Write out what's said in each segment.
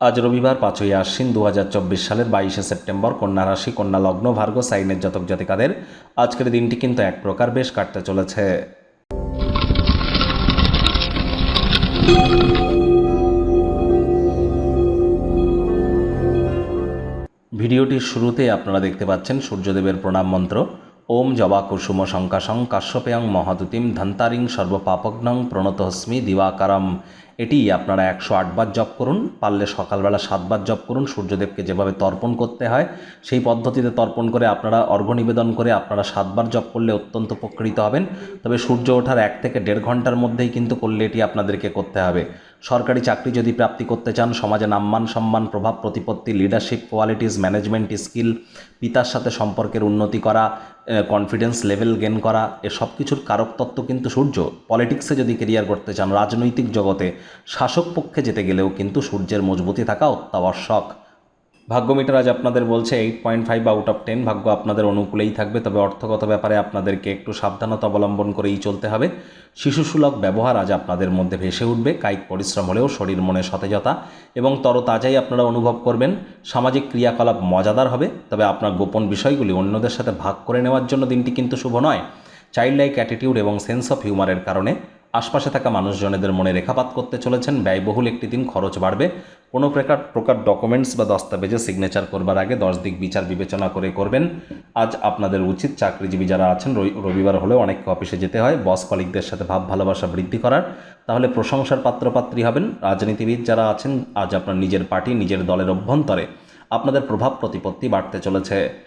আজ রবিবার পাঁচই আশ্বিন দু সালের বাইশে সেপ্টেম্বর কন্যা রাশি, কন্যা লগ্ন, ভার্গ, সাইনের জাতক জাতিকাদের আজকের দিনটি কিন্তু এক প্রকার বেশ কাটতে চলেছে। ভিডিওটির শুরুতে আপনারা দেখতে পাচ্ছেন সূর্যদেবের প্রণাম মন্ত্র। ওম জবা কুসুম শঙ্কাশং কাশ্যপেয়ং মহাদুতিম ধন্তারিং সর্বপাপগ্নং প্রণতহস্মি দিবাকারম। এটি আপনারা একশো আটবার জপ করুন, পারলে সকালবেলা সাতবার জপ করুন, সূর্যদেবকে যেভাবে তর্পণ করতে হয়, সেই পদ্ধতিতে তর্পণ করে আপনারা অর্ঘ্য নিবেদন করে আপনারা সাতবার জপ করলে অত্যন্ত উপকৃত হবেন। তবে সূর্য ওঠার এক থেকে দেড় ঘণ্টার মধ্যেই কিন্তু করলে এটি আপনাদেরকে করতে হবে। সরকারি চাকরি যদি প্রাপ্তি করতে চান, সমাজে নাম্মান সম্মান, প্রভাব, প্রতিপত্তি লিডারশিপ কোয়ালিটিস ম্যানেজমেন্ট স্কিল পিতার সাথে সম্পর্কের উন্নতি করা কনফিডেন্স লেভেল গেন করা, এ সব কিছুর কারক তত্ত্ব কিন্তু সূর্য। পলিটিক্সে যদি কেরিয়ার করতে চান, রাজনৈতিক জগতে শাসক পক্ষে যেতে গেলেও কিন্তু সূর্যের মজবুতি থাকা অত্যাবশ্যক। ভাগ্য মিটার আজ আপনাদের বলছে eight point five out of ten ভাগ্য আপনাদের অনুকূলেই থাকবে, তবে অর্থগত ব্যাপারে আপনাদেরকে একটু সাবধানতা অবলম্বন করেই চলতে হবে। শিশুসুলভ ব্যবহার আজ আপনাদের মধ্যে ভেসে উঠবে, কায়িক পরিশ্রম হলেও শরীর মনে সতেজতা এবং তরতাজাই আপনারা অনুভব করবেন। সামাজিক ক্রিয়াকলাপ মজাদার হবে, তবে আপনার গোপন বিষয়গুলি অন্যদের সাথে ভাগ করে নেওয়ার জন্য দিনটি কিন্তু শুভ নয়। চাইল্ড লাইক অ্যাটিটিউড এবং সেন্স অফ হিউমারের কারণে আশপাশে থাকা মানুষজনেদের মনে রেখাপাত করতে চলেছেন। ব্যয়বহুল একটি দিন খরচ বাড়বে। কোনো প্রকার প্রকার ডকুমেন্টস বা দস্তাবেজে সিগনেচার করবার আগে দশ দিক বিচার বিবেচনা করে করবেন। আজ আপনাদের উচিত চাকরিজীবী যারা আছেন, রবি- রবিবার হলেও অনেককে অফিসে যেতে হয়। বস কলিকদের সাথে ভাব, ভালোবাসা বৃদ্ধি করার। তাহলে প্রশংসার পাত্রপাত্রী হবেন রাজনীতিবিদ যারা আছেন। আজ আপনার নিজের পার্টি নিজের দলের অভ্যন্তরে। আপনাদের প্রভাব প্রতিপত্তি বাড়তে চলেছে।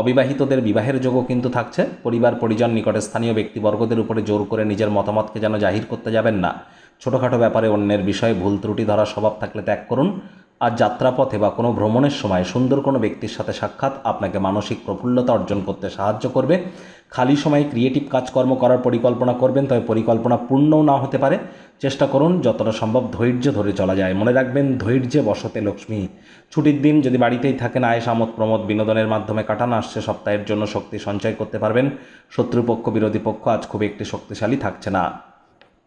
অবিবাহিতদের বিবাহের যোগও কিন্তু থাকছে। পরিবার, পরিজন, নিকটে স্থানীয় ব্যক্তিবর্গদের উপরে জোর করে নিজের মতামতকে যেন জাহির করতে যাবেন না। ছোটোখাটো ব্যাপারে অন্যের বিষয়ে ভুল ত্রুটি ধরার স্বভাব থাকলে ত্যাগ করুন। আর যাত্রাপথে বা কোনো ভ্রমণের সময় সুন্দর কোনো ব্যক্তির সাথে সাক্ষাৎ আপনাকে মানসিক প্রফুল্লতা অর্জন করতে সাহায্য করবে। খালি সময়ে ক্রিয়েটিভ কাজকর্ম করার পরিকল্পনা করবেন, তবে পরিকল্পনা পূর্ণও না হতে পারে। চেষ্টা করুন যতটা সম্ভব ধৈর্য ধরে চলা যায়। মনে রাখবেন, ধৈর্যে বসতে লক্ষ্মী। ছুটির দিন যদি বাড়িতেই থাকেন আয়েস আমোদ, প্রমোদ বিনোদনের মাধ্যমে কাটানো, আসছে সপ্তাহের জন্য শক্তি সঞ্চয় করতে পারবেন। শত্রুপক্ষ, বিরোধী পক্ষ আজ খুব একটি শক্তিশালী থাকছে না।